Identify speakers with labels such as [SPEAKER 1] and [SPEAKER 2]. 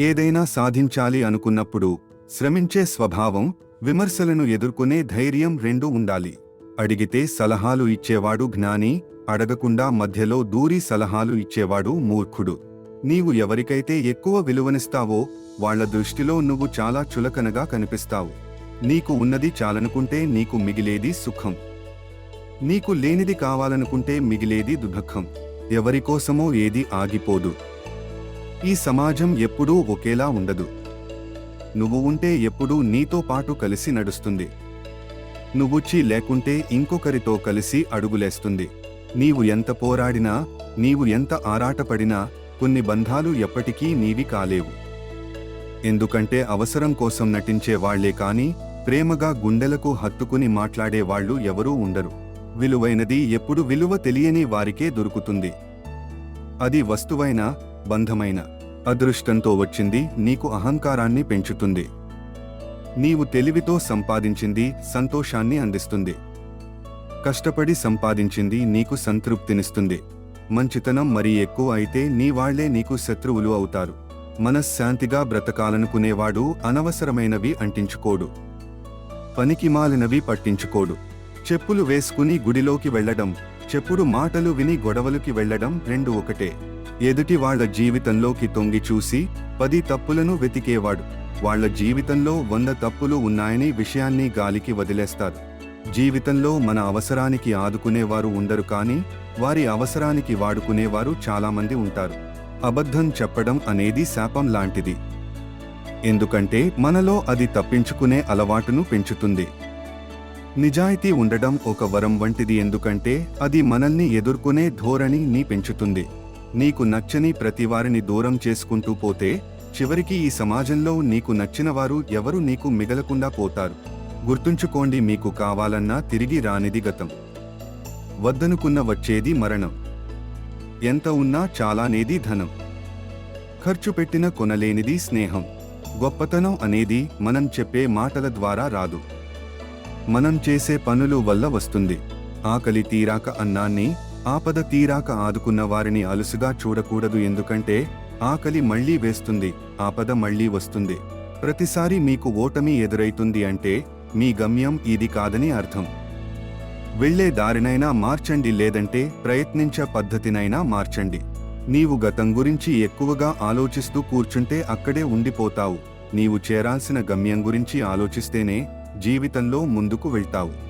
[SPEAKER 1] ఏదైనా సాధించాలి అనుకున్నప్పుడు శ్రమించే స్వభావం విమర్శలను ఎదుర్కొనే ధైర్యం రెండూ ఉండాలి. అడిగితే సలహాలు ఇచ్చేవాడు జ్ఞాని అడగకుండా మధ్యలో దూరి సలహాలు ఇచ్చేవాడు మూర్ఖుడు. నీవు ఎవరికైతే ఎక్కువ విలువనిస్తావో వాళ్ళ దృష్టిలో నువ్వు చాలా చులకనగా కనిపిస్తావు. నీకు ఉన్నది చాలనుకుంటే నీకు మిగిలేది సుఖం. నీకు లేనిది కావాలనుకుంటే మిగిలేది దుఃఖం. ఎవరికోసమో ఏది ఆగిపోదు. ఈ సమాజం ఎప్పుడూ ఒకేలా ఉండదు. నువ్వు ఉంటే ఎప్పుడూ నీతో పాటు కలిసి నడుస్తుంది. నువ్వుచ్చి లేకుంటే ఇంకొకరితో కలిసి అడుగులేస్తుంది. నీవు ఎంత పోరాడినా నీవు ఎంత ఆరాటపడినా కొన్ని బంధాలు ఎప్పటికీ నీవి కాలేవు. ఎందుకంటే అవసరం కోసం నటించే వాళ్ళే కాని ప్రేమగా గుండెలకు హత్తుకుని మాట్లాడే వాళ్ళు ఎవరూ ఉండరు. విలువైనది ఎప్పుడు విలువ తెలియని వారికే దొరుకుతుంది. అది వస్తువైన బంధమైన అదృష్టంతో వచ్చింది నీకు అహంకారాన్ని పెంచుతుంది. నీవు తెలివితో సంపాదించింది సంతోషాన్ని అందిస్తుంది. కష్టపడి సంపాదించింది నీకు సంతృప్తినిస్తుంది. మంచితనం మరి ఎక్కువ అయితే నీ వాళ్ళే నీకు శత్రువులు అవుతారు. మనశ్శాంతిగా బ్రతకాలనుకునేవాడు అనవసరమైనవి అంటించుకోడు. పనికి మాలినవి పట్టించుకోడు. చెప్పులు వేసుకుని గుడిలోకి వెళ్ళడం చెప్పుడు మాటలు విని గొడవలుకి వెళ్ళడం రెండు ఒకటే. ఎదుటి వాళ్ళ జీవితంలోకి తొంగి చూసి పది తప్పులను వెతికేవాడు. వాళ్ళ జీవితంలో వంద తప్పులు ఉన్నాయని విషయాన్ని గాలికి వదిలేస్తారు జీవితంలో మన అవసరానికి ఆదుకునేవారు ఉండరు కానీ వారి అవసరానికి వాడుకునేవారు చాలామంది ఉంటారు. అబద్ధం చెప్పడం అనేది శాపం లాంటిది. ఎందుకంటే మనలో అది తప్పించుకునే అలవాటును పెంచుతుంది. నిజాయితీ ఉండడం ఒక వరం వంటిది ఎందుకంటే అది మనల్ని ఎదుర్కొనే ధోరణిని పెంచుతుంది. నీకు నచ్చని ప్రతివారిని దూరం చేసుకుంటూ పోతే చివరికి ఈ సమాజంలో నీకు నచ్చినవారు ఎవరు నీకు మిగలకుండా పోతారు. గుర్తుంచుకోండి మీకు కావాలన్నా తిరిగి రానిది గతం. వద్దనుకున్న వచ్చేది మరణం. ఎంత ఉన్నా చాలానేది ధనం. ఖర్చు పెట్టిన కొనలేనిది స్నేహం. గొప్పతనం అనేది మనం చెప్పే మాటల ద్వారా రాదు. మనం చేసే పనులు వల్ల వస్తుంది. ఆకలి తీరాక అన్నాన్ని ఆపద తీరాక ఆదుకున్న వారిని అలుసుగా చూడకూడదు ఎందుకంటే ఆకలి మళ్ళీ వేస్తుంది ఆపద మళ్ళీ వస్తుంది. ప్రతిసారి మీకు ఓటమి ఎదురైతుంది అంటే మీ గమ్యం ఇది కాదని అర్థం. వెళ్ళే దారినైనా మార్చండి లేదంటే ప్రయత్నించే పద్ధతినైనా మార్చండి. నీవు గతం గురించి ఎక్కువగా ఆలోచిస్తూ కూర్చుంటే అక్కడే ఉండిపోతావు. నీవు చేరాల్సిన గమ్యం గురించి ఆలోచిస్తేనే జీవితంలో ముందుకు వెళ్తావు.